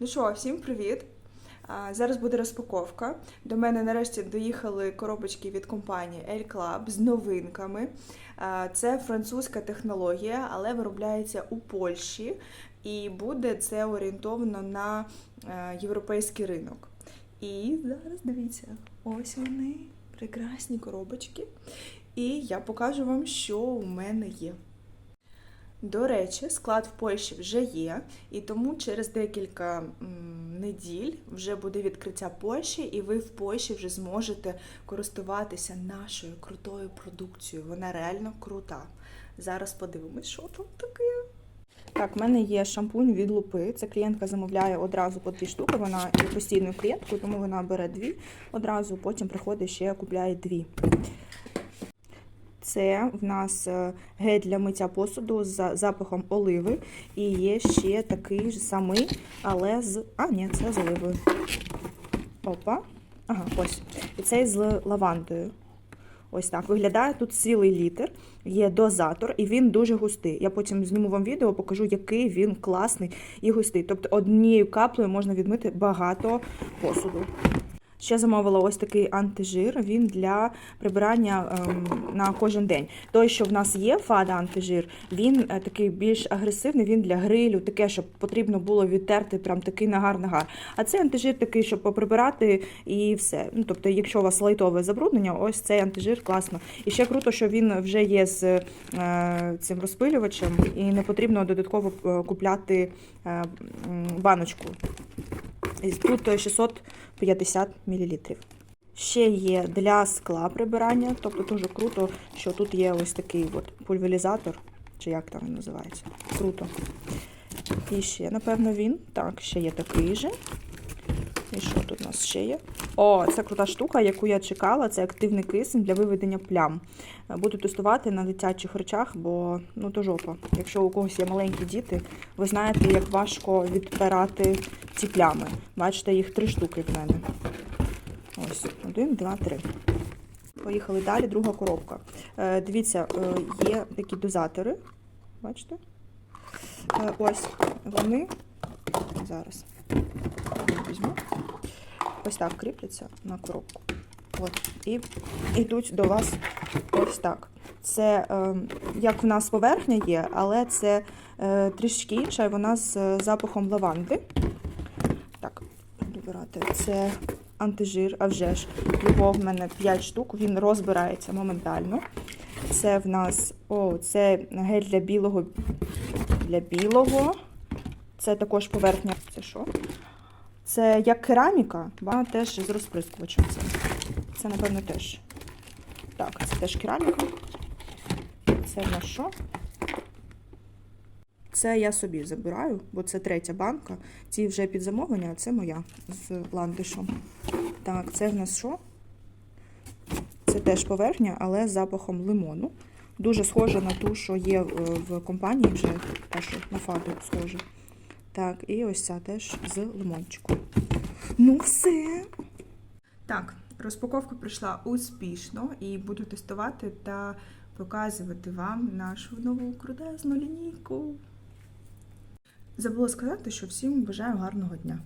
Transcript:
Ну що, всім привіт! Зараз буде розпаковка. До мене нарешті доїхали коробочки від компанії El Club з новинками. Це французька технологія, але виробляється у Польщі, і буде це орієнтовано на е, європейський ринок. І зараз дивіться, ось вони, прекрасні коробочки. І я покажу вам, що у мене є. До речі, склад в Польщі вже є, і тому через декілька неділь вже буде відкриття Польщі, і ви в Польщі вже зможете користуватися нашою крутою продукцією. Вона реально крута. Зараз подивимось, що тут таке. Так, в мене є шампунь від лупи. Це клієнтка замовляє одразу по дві штуки. Вона є постійною клієнткою, тому вона бере дві одразу, потім приходить ще купляє дві. Це в нас е, гель для миття посуду з запахом оливи. І є ще такий ж самий, але з. А, ні, це з оливою. Опа. Ага, ось. І цей з лавандою. Ось так. Виглядає тут цілий літр, є дозатор, і він дуже густий. Я потім зніму вам відео, покажу, який він класний і густий. Тобто однією каплею можна відмити багато посуду. Ще замовила ось такий антижир. Він для прибирання ем, на кожен день. Той, що в нас є, фада антижир, він е, такий більш агресивний. Він для грилю, таке, щоб потрібно було відтерти, прям такий нагар-нагар. А цей антижир такий, щоб поприбирати і все. Ну тобто, якщо у вас лайтове забруднення, ось цей антижир класно. І ще круто, що він вже є з е, цим розпилювачем, і не потрібно додатково е, купляти баночку. Тут 650 мл. Ще є для скла прибирання, тобто дуже круто, що тут є ось такий от пульверізатор, чи як там він називається. Круто. І ще, напевно, він. Так, ще є такий же. І що тут у нас ще є? О, це крута штука, яку я чекала. Це активний кисень для виведення плям. Буду тестувати на дитячих речах, бо ну то жопа. Якщо у когось є маленькі діти, ви знаєте, як важко відпирати ці плями. Бачите, їх три штуки в мене. Ось, один, два, три. Поїхали далі, друга коробка. Е, дивіться, е, є такі дозатори. Бачите? Е, ось вони. Зараз візьму. Ось так кріпляться на коробку. От. І йдуть до вас ось так. Це як в нас поверхня є, але це трішки інша, і вона з запахом лаванди. Так. Це антижир, а вже ж. Його в мене 5 штук, він розбирається моментально. Це в нас о, це гель для білого. Для білого. Це також поверхня. Це що? Це як кераміка, вона теж з розприскувачем. Це, це напевно, теж. Так, це теж кераміка. Це в що? Це я собі забираю, бо це третя банка. Ці вже під замовлення, а це моя з ландишем. Так, це в нас що? Це теж поверхня, але з запахом лимону. Дуже схожа на ту, що є е, в компанії вже, та що на фаду схожа. Так, і ось ця теж з лимончиком. Ну, все. Так, розпаковка пройшла успішно і буду тестувати та показувати вам нашу нову крутезну лінійку. Забула сказати, що всім бажаю гарного дня.